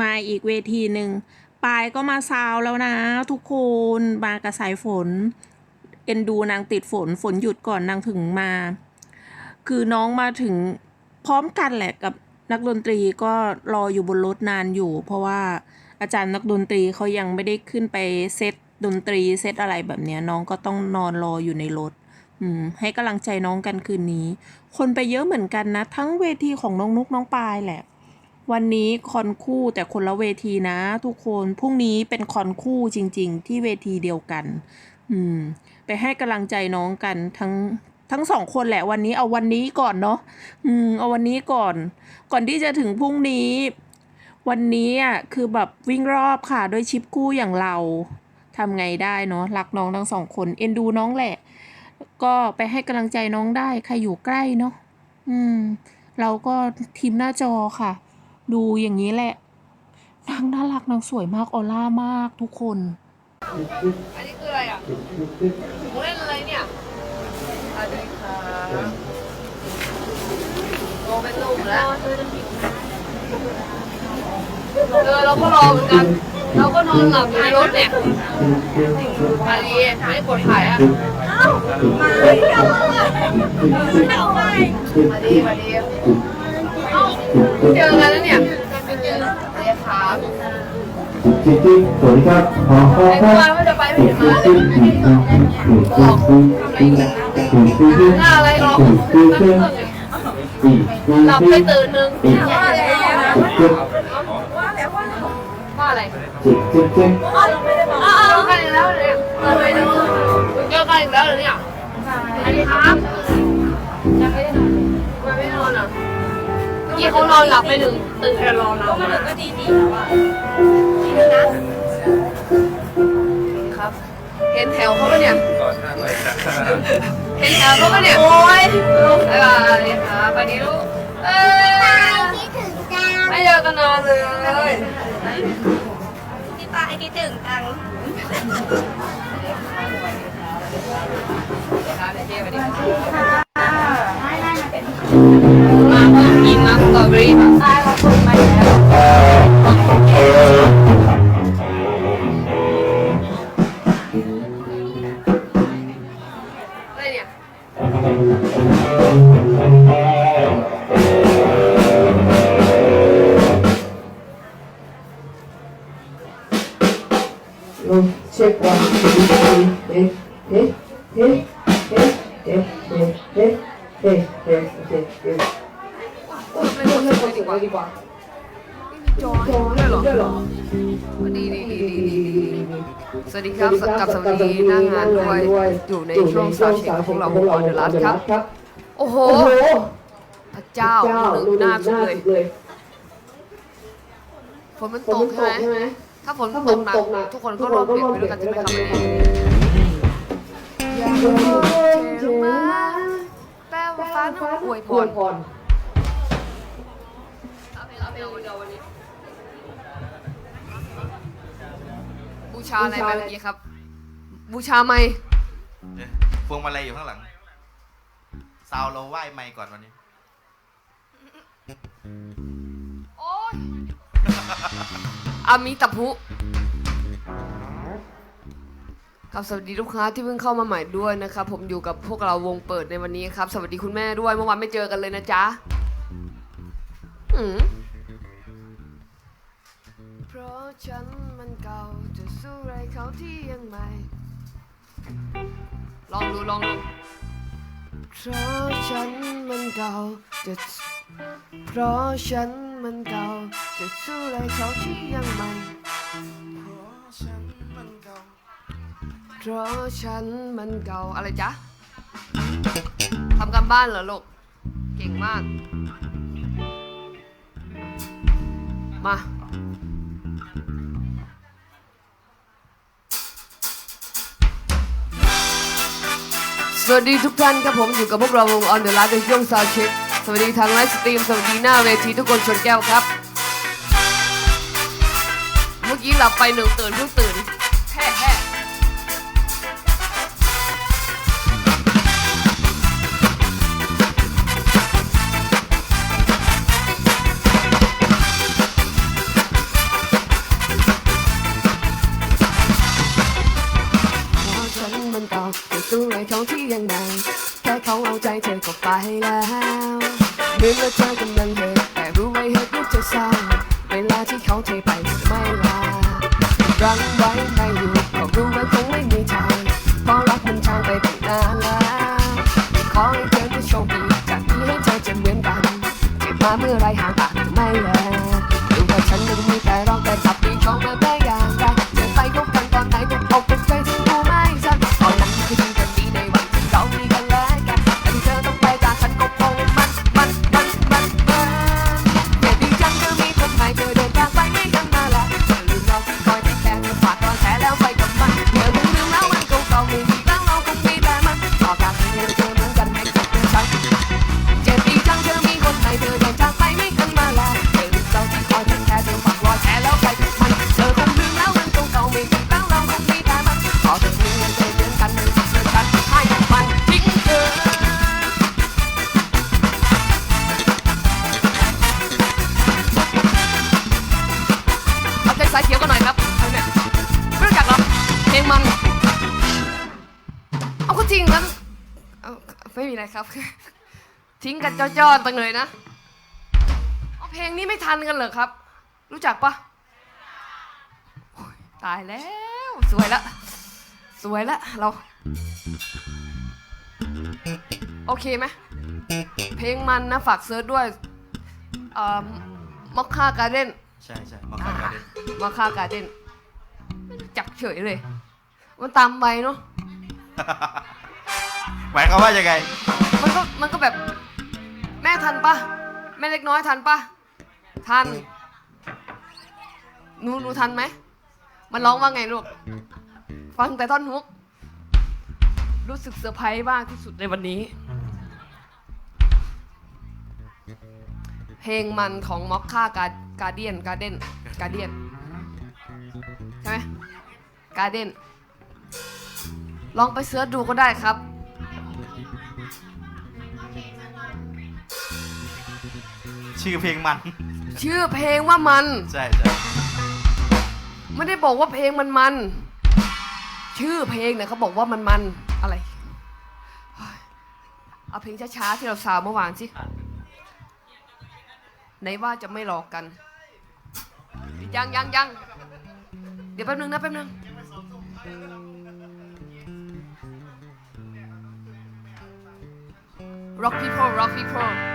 มาอีกเวทีหนึ่งปายก็มาซาวแล้วนะ ทุกคนมากับสายฝน เอ็นดูนางติดฝนฝนหยุดก่อนนางถึงมา คือน้องมาถึงพร้อมกันแหละกับนักดนตรีก็รออยู่บนรถนานอยู่ เพราะว่าอาจารย์นักดนตรีเขายังไม่ได้ขึ้นไปเซตดนตรีเซตอะไรแบบเนี้ยน้องก็ต้องนอนรออยู่ในรถอืมให้กำลังใจน้องกันคืนนี้ คนไปเยอะเหมือนกันนะ ทั้งเวทีของน้องนุกน้องปายแหละ วันนี้คอนคู่แต่คนละเวทีนะ ทุกคน พรุ่งนี้เป็นคอนคู่จริง ๆ ที่เวทีเดียวกัน อืม ไปให้กำลังใจน้องกันทั้งทั้งสองคนแหละวันนี้เอาวันนี้ก่อนเนาะอืม เอาวันนี้ก่อน ก่อนที่จะถึงพรุ่งนี้ วันนี้อะคือแบบวิ่งรอบค่ะด้วยชิปคู่อย่างเราทำไงได้เนาะรักน้องทั้งสองคนเอ็นดูน้องแหละ ก็ไปให้กำลังใจน้องได้ใครอยู่ใกล้เนาะอืม เราก็ทีมหน้าจอค่ะ ดูอย่างนี้แหละ นางน่ารักนางสวยมากออร่ามากทุกคน อันนี้คืออะไรอะหนูเล่นอะไรเนี่ยสวัสดีค่ะโตเป็นหนุ่มแล้วเออเราก็รอเหมือนกัน เราก็นอนหลับอยู่ในรถเนี่ยมาดีไม่ได้กดถ่ายอะมาดีมาดีเอ้า เจอกันแล้วเนี่ยเจอเรียครับจริงๆสวัสดีครับขอขอไอ้คเมื่รัอบวานว่าจะไปไม่เห็นมาจเลริยงๆบอกหน้าอะไรหรอกหลับไปตื่นหนึ่งว่าอะไรนะว่าอะไรเจอกันอีกแล้วเนี่ยเออไปดูเจอกันอีกแล้วเหรอเนี่ยสวัสดีครับ เมื่อกี้เขานอนหลับไปหนึ่งตื่นแค่รอเราก็ถึงก็ดีดีแล้วอะนี่นะครับ เห็นแถวเขาปะเนี่ยเห็นแถวเขาปะเนี่ย โอ้ยบ๊ายบายครับสวัสดีลูกเอ้ยไม่เจอกันนานเลยพี่ปาให้คิดถึงจังมาเพิ่งกินน้ำสตรอ unbelievable ไม่พูดเรื่องคนดีกว่าดีกว่าจอยด้วยเหรอด้วยเหรอดีดีดีดีดีสวัสดีครับกับสวัสดีหน้างานด้วยอยู่ในช่วงสาวเช็คของเราของออนเดอะลัสครับครับโอ้โหโอ้โหพระเจ้าหนึ่งหน้าสุดเลยเลยฝนมันฝตนกมันใช่ตไหมกใช่ไหมถ้าฝนถ้าตฝกนหนักตกหนักทุกคนก็รอเปลี่ยนไปด้วยกันใช่ไหมครับวันนี้อย่าเทลงมาแปลว่าฟ้าน้ำอวยพ อวรยพรบูชาอะไรไปเมื่อกี้ครับ บูชาไหมเอ๊ะพวงมาลัยอยู่ข้างหลังซาวเราไหว้ไม่ก่อนวันนี้ โอ้ยอามิตาพุครับสวัสดีลูกค้าที่เพิ่งเข้ามาใหม่ด้วยนะครับผมอยู่กับพวกเราวงเปิดในวันนี้ครับ สวัสดีคุณแม่ด้วยเมื่อวานไม่เจอกันเลยนะจ๊ะอืม เพราะฉันมันเก่าจะสู้ไรเขาที่ยังใหม่ ลองดูลองดูเพราะฉันมันเก่าจะเพราะฉันมันเก่าจะสู้อะไรเขาที่ยังใหม่เพราะฉันมันเก่าอะไรจ๊ะทำการบ้านเหรอลูกเก่งมาก มา สวัสดีทุกท่านครับผมอยู่กับพวกเราวง On The Last ในช่วงซาวเช็คสวัสดีทางไลฟ์สตรีมสวัสดีหน้าเวทีทุกคนชนแก้วครับ เมื่อกี้หลับไปหนึ่งตื่นเพิ่งตื่น เขาที่ยังไงแค่เขาเอาใจเธอก็ไปแล้วเหมือนว่าเธอกำลังเหตุแต่รู้ไว้เหตุลูกจะเศร้าเวลาที่เขาเทไปไม่ลารังไว้ไม่อยู่ก็รู้ว่าคงไม่มีทางเพราะรักมันทางไปตั้งนานแล้วขอให้เธอได้โชคดีจากนี้ให้เธอจะเหมือนกันเจ็บมาเมื่อไร ครับ ทิ้งกันจ้อๆตังเลยนะเอาเพลงนี้ไม่ทันกันเหรอครับ รู้จักปะโอ้ยตายแล้ว สวยละ สวยละเรา โอเคไหมเพลงมันนะ ฝากเซิร์ชด้วยมอคค่าการ์เด้นใช่ใช่มาขายกันดิมอคค่าการ์เด้นจับเฉยเลย มันตามไปเนาะ หมายความว่ายังไง มันก็มันก็แบบ แม่ทันปะแม่เล็กน้อยทันปะทันหนูหนูทันไหมมันร้องว่าไงลูกฟังแต่ท่อนฮุก รู้สึกเซอร์ไพรส์มากที่สุดในวันนี้ เพลงมันของม็อกค่าการการเดียนการเดนการเดียนใช่ไหมการเดนลองไปเสิร์ชดูก็ได้ครับ ชื่อเพลงมัน ชื่อเพลงว่ามัน ใช่ใช่ไม่ได้บอกว่าเพลงมันมัน ชื่อเพลงเนี่ยเขาบอกว่ามันมันอะไรเฮ้ยเอาเพลงช้าๆที่เราสาวเมื่อวานสิไหนว่าจะไม่หลอกกัน ยังยังยังเดี๋ยวแป๊บนึงนะแป๊บนึง rock people rock people